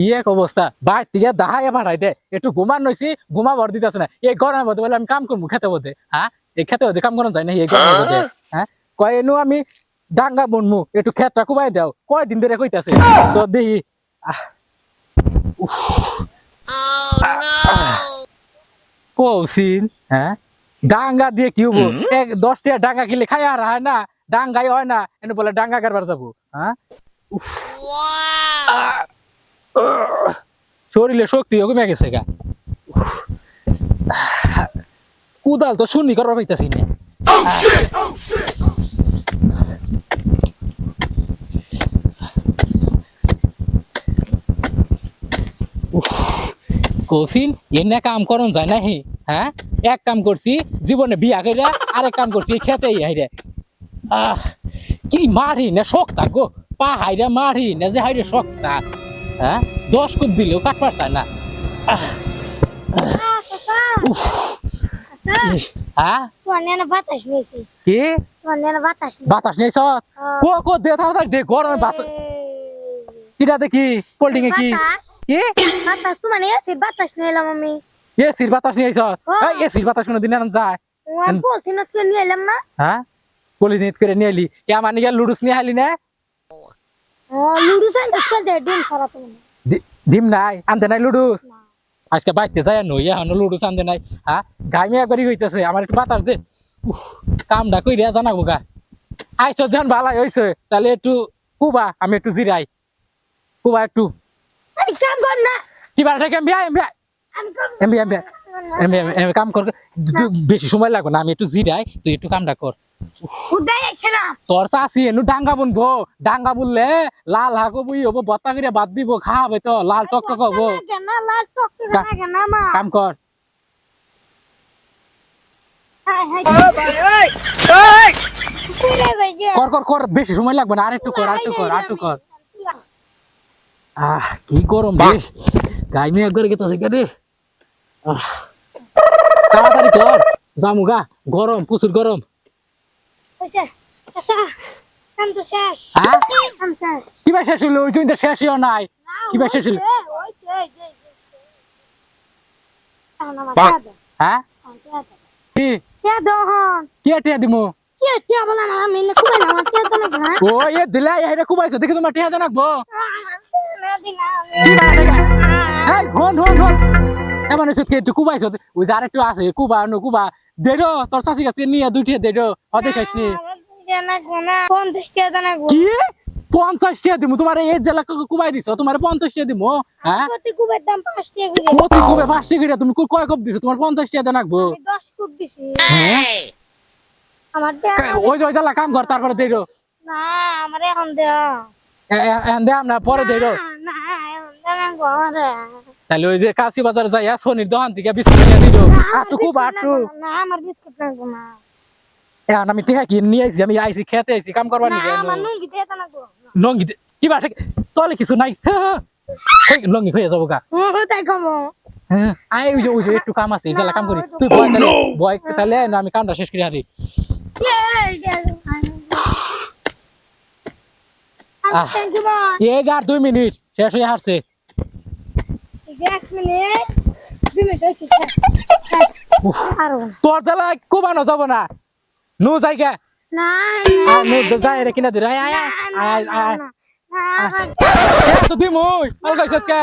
কি এক অবস্থা? বাইর থেকে দাহাইয়া ভাড়াই দে। একটু ঘুমান নইছি ঘুমা ভর দিতেছে না। এই গরমের মধ্যে বলে আমি কাম করব খেতে বলতে হ্যাঁ? এই খেতে বলতে কাম করানো যায় না এই গরমের মধ্যে হ্যাঁ? কয় এনু আমি ডাঙ্গা বনমু একটু খেতটা কুবাই দাও। কয় দিন ধরে কইতাছে তো দেখি আহ, উফ, কৌশিন হ্যাঁ? ডাঙ্গা দিয়ে কি হব? এক দশটা ডাঙ্গা খাই আর হয় না ডাঙ্গাই হয় না। এনে বলে ডাঙ্গা কারবার যাব। হ্যাঁ? শরীরে শক্তি কমে গেছে গা। কুদাল তো শুনি করবার পাইতাছি না। কৌশিন, এনে কাম করন যায় না হে হ্যাঁ? এক কাম করছি, জীবনে বিয়া করে আরেক কাম করছি খেতে হাইরে। আহ, কি মারি না, শক্তা গো পা হাইরে মারি না যে হাইরে শক্তা। হ্যাঁ? দশ কুপ দিলেও কাটবার চায় না। হ্যাঁ? তোমার নেনা বাতাস নিয়েছি। কি? বাতাস নেই সৎ কো কো দে তাড়াতাড়ি দে গরমে বাস কিটা দেখি? কোল্ডিং এ কি? কি? বাতাস তোমার নিয়েছি বাতাস নিলাম আমি। এ সির বাতাস নিয়ে সৎ হ্যাঁ। এ সির বাতাস কোনো দিন যায়। আমি বলছি না তুই নিয়ে এলাম না। হ্যাঁ? কলি নিত করে নিয়ে এলি। কে আমার নিয়ে লুডুস নিয়ে আলি না? ও লুডু সাইন তো খেলতে ডিম ছাড়া তুমি ডিম নাই আনতে নাই লুডুস আজকে বাইতে যায় নই এখন লুডুস আনতে নাই। হ্যাঁ গাইমে একবারই হইতেছে আমার একটু বাতাস দে। কামটা কই জানাব গা। আইসো যেন ভালাই হইছে তাহলে একটু কুবা আমি একটু জিরাই। কুবা একটু। কাম কর না। থেকে কর। বেশি সময় লাগবে না আমি একটু জিরাই তুই একটু কামটা কর। তোর চাষি এনু ডাঙ্গা বুনবো ডাঙ্গা বুনলে লাল হাগো বুই হব বত্তা করে বাদ দিব খাওয়াবে তো লাল টক টক হব। কেন লাল টক টক কা- না কেন মা। কাম কর। হাই হাই। পুরে যাই গে কর কর কর বেশি সময় লাগবে না আরেকটু কর আরেকটু কর আরেকটু কর। আহ কি গরম রে গাই মেয়ে একবার রে? আহ, তাড়াতাড়ি কর জামুগা গরম প্রচুর গরম আচ্ছা আচ্ছা কাম তো শেষ হ্যাঁ কাম শেষ কিবা শেষ হইল ওই জন্য শেষইও নাই কিবা শেষ হইল হ্যাঁ কি কে টিয়া দিমু ও এ দিলে এরে কুবাইছো দেখি তোমার টিয়া দেনাকবো না দিনা কি বানা দেখা এই হন হন হন এমন এসে একটু কুবাইছো ওই যে আরেকটু আছে কুবা নো কুবা দেরো তোর শাশি কাছে নিয়ে দুইটি দেরো হতে খাইছনি না। না পঞ্চাশ টাকা না গো কি? পঞ্চাশ টাকা দিমু? তোমার এই জেলা কুবাই দিছো? তোমার পঞ্চাশ টাকা দিমু? হ্যাঁ? প্রতি কুবের দাম পাঁচ টাকা প্রতি কুবে পাঁচ টাকা তুমি কয় কপ দিছো? তোমার পঞ্চাশ টাকা দেনাকবো আমি দশ কুব দিছি। হ্যাঁ? আমার ওই ওই জেলা কাম কর তারপরে দেরো না আমার এখন দেয়া। দে আমরা পরে না এখন তাহলে ওই যে কাশি বাজার যাইয়া সোনির দোকান থেকে বিস্কুট নিয়ে দিল আটু খুব আটু। না আমার বিস্কুট না। না এখন আমি টিকা কিনে নিয়ে আইছি আমি আইছি খেতে আইছি কাম করবার না নিকে? আমার নুঙ্গি না গো। লঙ্গি দে- কিবা থাকে তলে কিছু নাই লঙ্গি হয়ে যাব গা। তাই কমো। আই ওই যে ওই যে একটু কাম আছে এই কাম করি। তুই বয় তাহলে বয় তাহলে আমি কামটা শেষ করে হারি এই যে আর দুই মিনিট শেষ হয়ে হারছে এক মিনিট দুই মিনিট হয়েছে উফ, আরও তোর জেলা কোবানো যাব না। নু জায়গা না আর নু যাই রে কিনা দিরা আয় আয় আয় আয় আয়। না তো দিমুই অলগাইছত কে